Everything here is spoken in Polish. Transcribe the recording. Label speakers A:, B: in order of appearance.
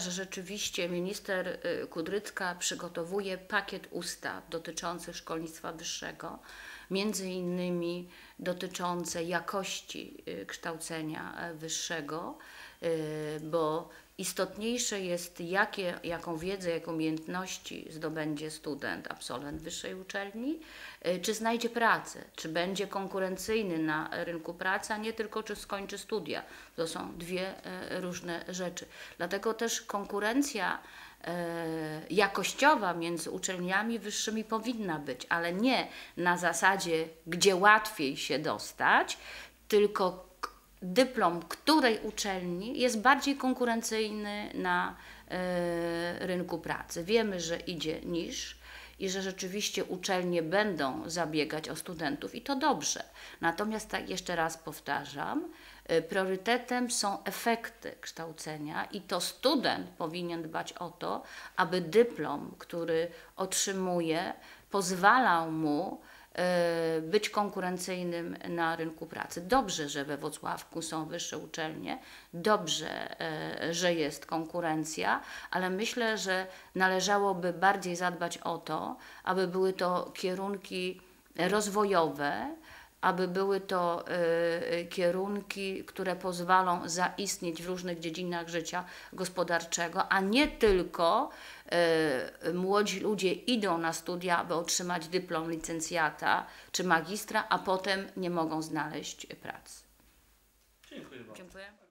A: że rzeczywiście minister y, Kudrycka przygotowuje pakiet ustaw dotyczących szkolnictwa wyższego, między innymi dotyczące jakości y, kształcenia e, wyższego, y, bo istotniejsze jest, jakie, jaką wiedzę, jakie umiejętności zdobędzie student, absolwent wyższej uczelni, y, czy znajdzie pracę, czy będzie konkurencyjny na rynku pracy, a nie tylko czy skończy studia. To są dwie e, różne rzeczy. Dlatego też konkurencja e, jakościowa między uczelniami wyższymi powinna być, ale nie na zasadzie, gdzie łatwiej się dostać, tylko dyplom której uczelni jest bardziej konkurencyjny na e, rynku pracy. Wiemy, że idzie niż i że rzeczywiście uczelnie będą zabiegać o studentów i to dobrze. Natomiast tak jeszcze raz powtarzam, y, priorytetem są efekty kształcenia i to student powinien dbać o to, aby dyplom, który otrzymuje, pozwalał mu y, być konkurencyjnym na rynku pracy. Dobrze, że we Wrocławku są wyższe uczelnie, dobrze, y, że jest konkurencja, ale myślę, że należałoby bardziej zadbać o to, aby były to kierunki rozwojowe, aby były to y, kierunki, które pozwolą zaistnieć w różnych dziedzinach życia gospodarczego, a nie tylko y, młodzi ludzie idą na studia, aby otrzymać dyplom licencjata czy magistra, a potem nie mogą znaleźć pracy.
B: Dziękuję bardzo.
A: Dziękuję.